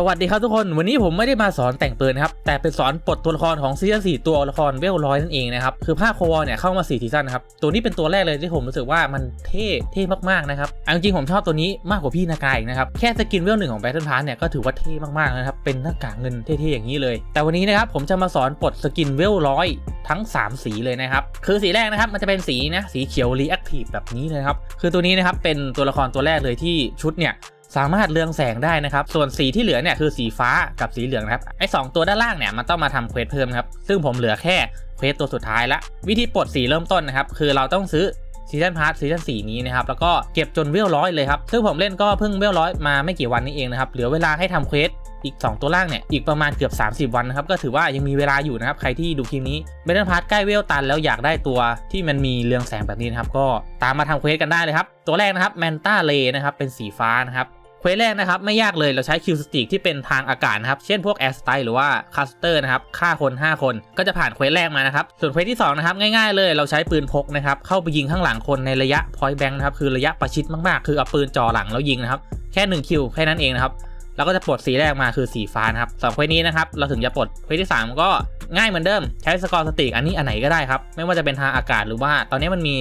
สวัสดีครับทุกคนวันนี้ผมไม่ได้มาสอนแต่งปืนนะครับแต่เป็นสอนปลดตัวละครของซีซั่น4ตัวละครเวลร้อยนั่นเองนะครับคือภาคโควอเนี่ยเข้ามา4ซีซั่นนะครับตัวนี้เป็นตัวแรกเลยที่ผมรู้สึกว่ามันเท่เท่มากๆนะครับเอาจริงผมชอบตัวนี้มากกว่าพี่นากายนะครับแค่สกินเวลหนึ่งของแบทเทิลพาร์เนี่ยก็ถือว่าเท่มากๆแล้วนะครับเป็นหน้ากากเงินเท่ๆอย่างนี้เลย แต่วันนี้นะครับผมจะมาสอนปลดสกินเวลร้อยทั้ง 3 สีเลยนะครับคือสีแรกนะครับมันจะเป็นสีนะสีเขียวรีแอคทีฟแบบนี้เลยครับคือตัวนี้นะครับเป็นตัวละครตัวแรกเลยที่ชุดเนี่ย สามารถเรืองแสงได้นะครับ ส่วนสีที่เหลือเนี่ยคือสีฟ้ากับสีเหลืองนะครับ ไอ้สตัวด้านล่างเนี่ยมันต้องมาทำเควสเพิ่มครับ ซึ่งผมเหลือแค่เควสตัวสุดท้ายละ วิธีปลดสีเริ่มต้นนะครับ คือเราต้องซื้อซีซันพาร์ทซีซัน4นี้นะครับ แล้วก็เก็บจนเวลร้อยเลยครับ ซึ่งผมเล่นก็เพิ่งเวลร้อยมาไม่กี่วันนี้เองนะครับ เหลือเวลาให้ทำเควสอีก 2 ตัวล่างเนี่ย อีกประมาณเกือบ 30 วันนะครับ ก็ถือว่ายังมีเวลาอยู่นะครับ ใครที่ดูคลิปนี้เบนพาร์ทใกล้เวลตันแล้วอยากได้ตัวที่มันมีเรืองแสงแบบนี้นะครับ ก็ตามมาทำเควสกันได้เลยครับ ตัวแรกนะครับแมนต้าเลนะครับเป็นสีฟ้านะครับ เควสแรกนะครับไม่ยากเลยเราใช้คิวสติกที่เป็นทางอากาศนะครับ เช่นพวกแอสไตหรือว่าคัสเตอร์นะครับฆ่าคน 5 คนก็จะผ่านเควสแรกมานะครับ ส่วนเควสที่2นะครับง่ายๆเลยเราใช้ปืนพกนะครับเข้าไปยิงข้างหลังคนในระยะพอยต์แบงค์นะครับคือระยะประชิดมากๆ คือเอาปืนจ่อหลังแล้วยิงนะครับแค่1คิวแค่นั้นเองนะครับแล้วก็จะปลดสีแรกมาคือสีฟ้านะครับสองเควสนี้นะครับเราถึงจะปลดเควสที่ 3 ก็ง่ายเหมือนเดิมใช้สกอร์สติกอันนี้อันไหนก็ได้ครับ ไม่ว่าจะเป็นทางอากาศหรือว่า ตอนนี้มันมี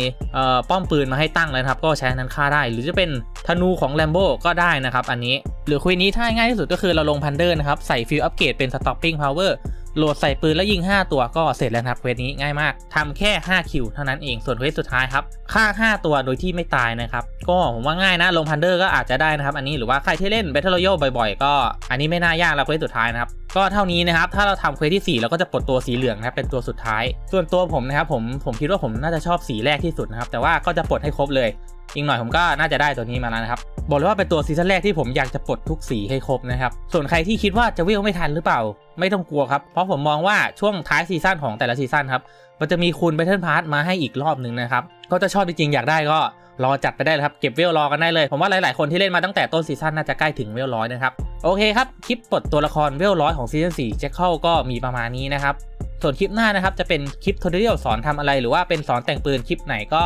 ป้อมปืนมาให้ตั้งเลยนะครับ ก็ใช้นั้นฆ่าได้หรือจะเป็น ธนูของแลมโบก็ได้นะครับอันนี้ หรือคุยนี้ถ้าง่ายที่สุดก็คือเราลงพันเดอร์นะครับใส่ฟิลอัปเกรดเป็นสต็อปปิ้งพาวเวอร์โหลดใส่ปืนแล้วยิง 5 ตัวก็เสร็จแล้วครับเควสนี้ง่ายมากทำแค่ 5 คิวเท่านั้นเองส่วนเควสสุดท้ายครับฆ่า 5 ตัวโดยที่ไม่ตายนะครับ ก็ผมว่าง่ายนะลงพันเดอร์ก็อาจจะได้นะครับ อันนี้หรือว่าใครที่เล่น Battle Royale บ่อยๆ ก็อันนี้ไม่น่ายากแล้วเควสสุดท้ายนะครับ ก็เท่านี้นะครับ ถ้าเราทำเควสที่ 4 เราก็จะปลดตัวสีเหลืองนะครับเป็นตัวสุดท้าย ส่วนตัวผมนะครับผมผมคิดว่าผมน่าจะชอบสีแรกที่สุดนะครับแต่ว่าก็จะปลดให้ครบเลย อีกหน่อยผมก็น่าจะได้ตัวนี้มาแล้วนะครับ บอกเลยว่าเป็นตัวซีซั่นแรกที่ผมอยากจะปลดทุกสีให้ครบนะครับ ส่วนใครที่คิดว่าจะเวลไม่ทันหรือเปล่า ไม่ต้องกลัวครับ เพราะผมมองว่าช่วงท้ายซีซั่นของแต่ละซีซั่นครับ มันจะมีคูณแบทเทิลพาร์ทมาให้อีกรอบหนึ่งนะครับ ก็จะชอบจริงๆอยากได้ก็รอจัดไปได้ครับ เก็บเวลรอกันได้เลย ผมว่าหลาย ๆ คนที่เล่นมาตั้งแต่ต้นซีซั่นน่าจะใกล้ถึงเวลร้อยนะครับ โอเคครับ คลิปปลดตัวละครเวลร้อยของซีซั่น4แจ็คเข้าก็มีประมาณนี้นะครับ ส่วนคลิปหน้านะครับจะเป็นคลิปท u เรียลสอนทำอะไร หรือว่าเป็นสอนแต่งปืนคลิปไหนก็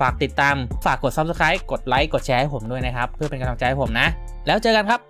ฝากติดตาม ฝากกด subscribe กดไลค์กดแชร์ให้ผมด้วยนะครับ เพื่อเป็นกำลังใจให้ผมนะ แล้วเจอกันครับ